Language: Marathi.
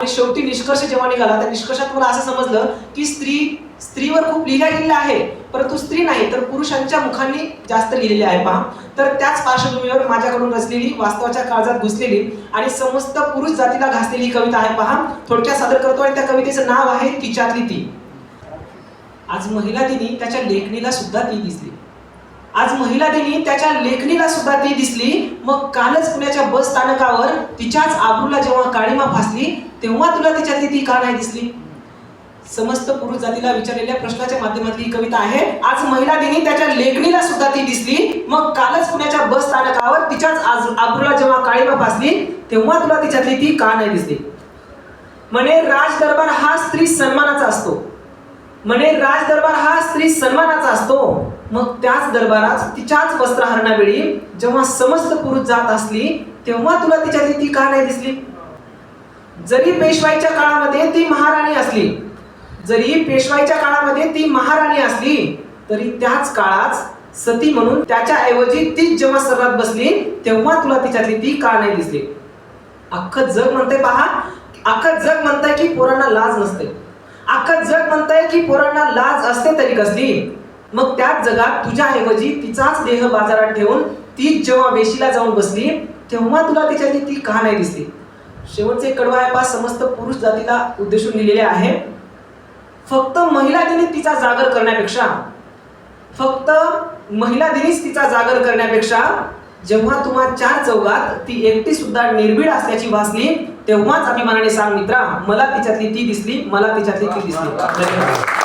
आणि शेवटी निष्कर्ष जेव्हा निघाला त्या निष्कर्षात मला असं समजलं की स्त्री स्त्रीवर खूप लिहिल्या गेलेलं आहे परंतु स्त्री नाही तर पुरुषांच्या मुखांनी जास्त लिहिलेले आहे. पहा तर त्याच पार्श्वभूमीवर माझ्याकडून रचलेली वास्तवाच्या काळजात घुसलेली आणि समस्त पुरुष जातीला घासलेली ही कविता आहे. पहा थोडक्यात सादर करतो आणि त्या कवितेचं नाव आहे तिच्यातली ती. आज महिला दिनी त्याच्या लेखणीला सुद्धा ती दिसली. आज महिला दिनी त्याच्या लेखणीला सुद्धा ती दिसली. मग कालच पुण्याच्या बस स्थानकावर तिच्याच आबरूला जेव्हा काळीमा फासली तेव्हा तुला तिच्यातली ती का नाही दिसली? समस्त पुरुष जातीला विचारलेल्या प्रश्नाच्या माध्यमातली ही कविता आहे. आज महिला दिनी त्याच्या लेखणीला सुद्धा ती दिसली. मग कालच पुण्याच्या बस स्थानकावर तिच्याच आज आबरूला जेव्हा काळीमा फासली तेव्हा तुला तिच्यातली ती का नाही दिसली? म्हणे राज दरबार हा स्त्री सन्मानाचा असतो. म्हणे राज दरबार हा स्त्री सन्मानाचा असतो. मग त्याच दरबारात तिच्याच वस्त्रहरणावेळी जेव्हा समस्त पुरुष जात असली तेव्हा तुला तिच्या ती का नाही दिसली? जरी पेशवाईच्या काळामध्ये ती महाराणी असली जरी पेशवाईच्या काळामध्ये ती महाराणी असली तरी त्याच काळात सती म्हणून त्याच्या ऐवजी तीच जेव्हा सर्वात बसली तेव्हा तुला तिच्यातली ती का नाही दिसली? अख्खं जग म्हणते पहा अख्खं जग म्हणतंय की पोरांना लाज नसते. अख्खा जग म्हणताय की पोरांना लाज असते तरी कसली? मग त्याच जगात तुझ्याऐवजी तिचाच देह बाजारात ठेवून ती जेव्हा वेशीला जाऊन बसली तेव्हा तुला तिच्यातली ती का नाही दिसली? शेवटचे कडवा समस्त पुरुष जातीला उद्देशून लिहिलेले आहे. फक्त महिला दिनी तिचा जागर करण्यापेक्षा फक्त महिला दिनीच तिचा जागर करण्यापेक्षा जेव्हा तुम्हा चार चौघात ती एकटी सुद्धा निर्भीड असल्याची भासली तेव्हाच अभिमानाने सांग मित्रा मला तिच्यातली ती दिसली मला तिच्यातली ती दिसली. धन्यवाद.